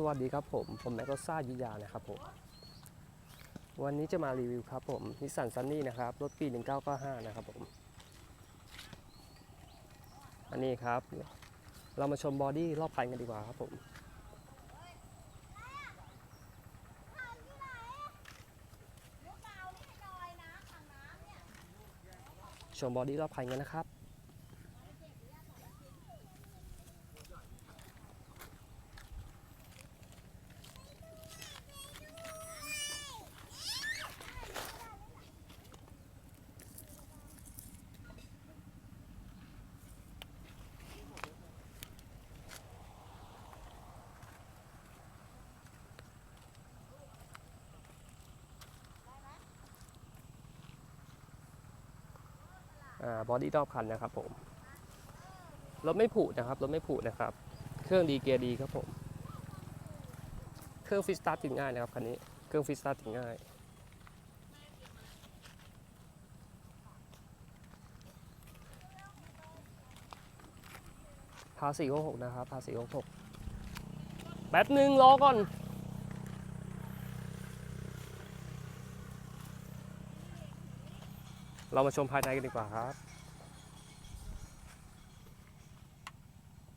สวัสดีครับผม ผมแม็กซ์ซ่ายุยานะครับผม วันนี้จะมารีวิวครับผมนิสสันซันนี่นะครับ รถปี 1995 นะครับผม อันนี้ครับ เรามาชมบอดี้รอบคันกันดีกว่าครับผม ชมบอดี้รอบคันกันนะครับ บอดี้รอบคันนะครับผมรถไม่ผุนะครับรถไม่ผุนะครับ เครื่องดีเกียร์ดีครับผม เครื่องฟิสตาร์ทติดง่ายนะครับคันนี้ เครื่องฟิสตาร์ทติดง่ายพาสี่หกหกนะครับพาสี่หกหกแป๊บหนึ่งรอก่อน เรามาชมภายในกันดีกว่าครับ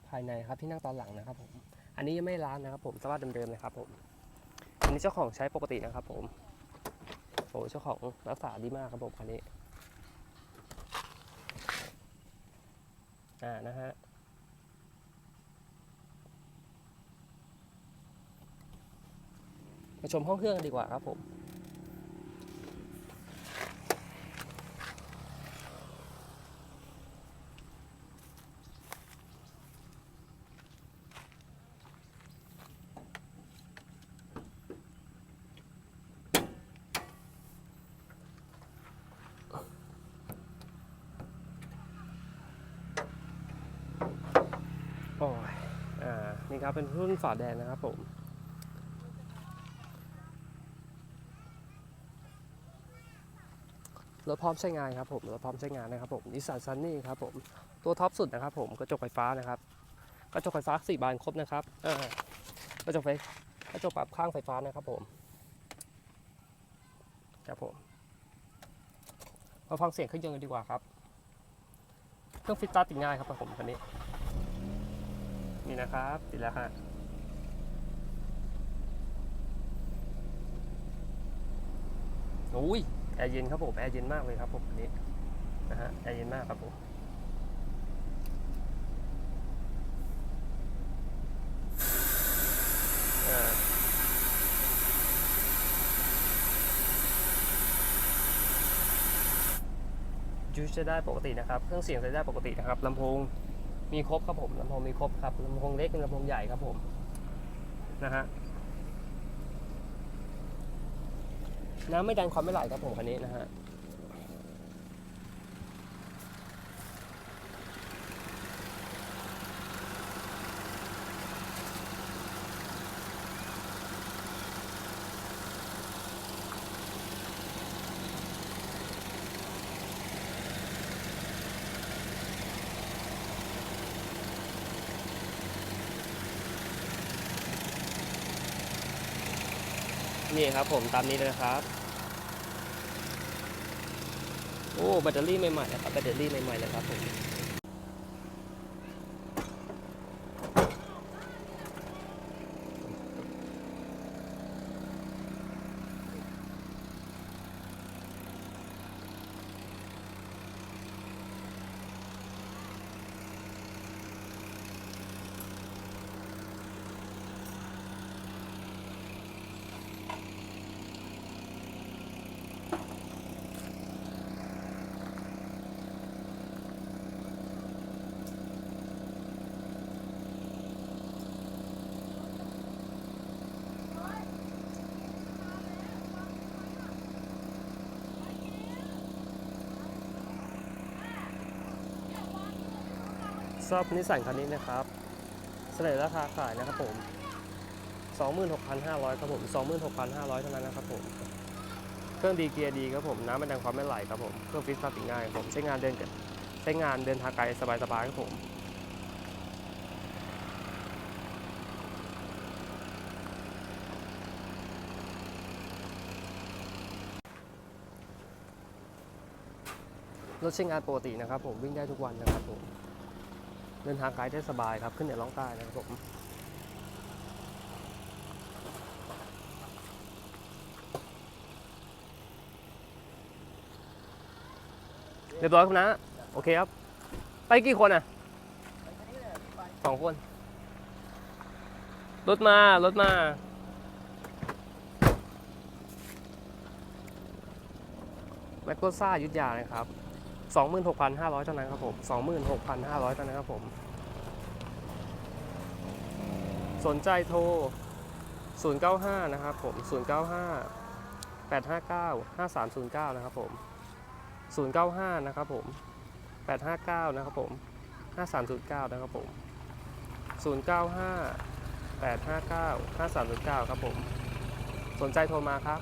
ภายในครับที่นั่งตอนหลังนะครับผม อันนี้ยังไม่ล้างนะครับ ผมสภาพเดิมๆเลยครับผม อันนี้เจ้าของใช้ปกตินะครับ ผมโอ้เจ้าของรักษาดีมากครับผมคันนี้ อ่านะฮะมาชมห้องเครื่องกันดีกว่าครับผม โอ้ยอ่า นี่ครับเป็นรุ่นฝาแดงนะครับผม รถพร้อมใช้งานครับผม รถพร้อมใช้งานนะครับผมนิสสันซันนี่ครับผม ตัวท็อปสุดนะครับผม กระจกไฟฟ้านะครับ กระจกไฟฟ้าสี่บานครบนะครับเออกระจกไฟ กระจกปรับข้างไฟฟ้านะครับผม ครับผม มาฟังเสียงเครื่องยนต์กันดีกว่าครับ เครื่องฟิตตาร์ติดง่ายครับผมคันนี้ นี่นะครับติดแล้วฮะโอ้ยแอร์เย็นครับผมแอร์เย็นมากเลยครับผมอันนี้นะฮะแอร์เย็นมากครับผมอ่าจูใช้ได้ปกตินะครับ เครื่องเสียงใช้ได้ปกตินะครับลำโพง มีครบครับผมลำโพงมีครบครับลำโพงเล็กลำโพงใหญ่ครับผมนะฮะน้ำไม่ดันความไม่ไหลครับผมคันนี้นะฮะ นี่ครับผมตามนี้เลยครับ โอ้แบตเตอรี่ใหม่ๆนะครับแบตเตอรี่ใหม่ๆเลยครับผม ชอบนิสสันคันนี้นะครับเสนอราคาขายนะครับผม 26,500ครับผม 26,500เท่านั้นนะครับผม เครื่องดีเกียร์ดีครับผม น้ำมันดังความไม่ไหลครับผม เครื่องฟิสตัาติง่ายผม ใช้งานเดินใช้งานเดินทางไกลสบายๆครับผมรถใช้งานปกตินะครับผมวิ่งได้ทุกวันนะครับผม เดินทางไกลได้สบายครับขึ้นเหนือล่องใต้นะครับผมเรียบร้อยครับนะ โอเคครับ ไปกี่คนอะสองคน รถมา รถมาแมคโครซ่ายุทธยานะครับ 26,500เท่านั้นครับผม26,500เท่านั้นครับผม สนใจโทร 095 นะครับผม 095 859 5309 นะครับผม 095 นะครับผม 859 นะครับผม 5309 นะครับผม 095 859 5309 ครับผม สนใจโทรมาครับ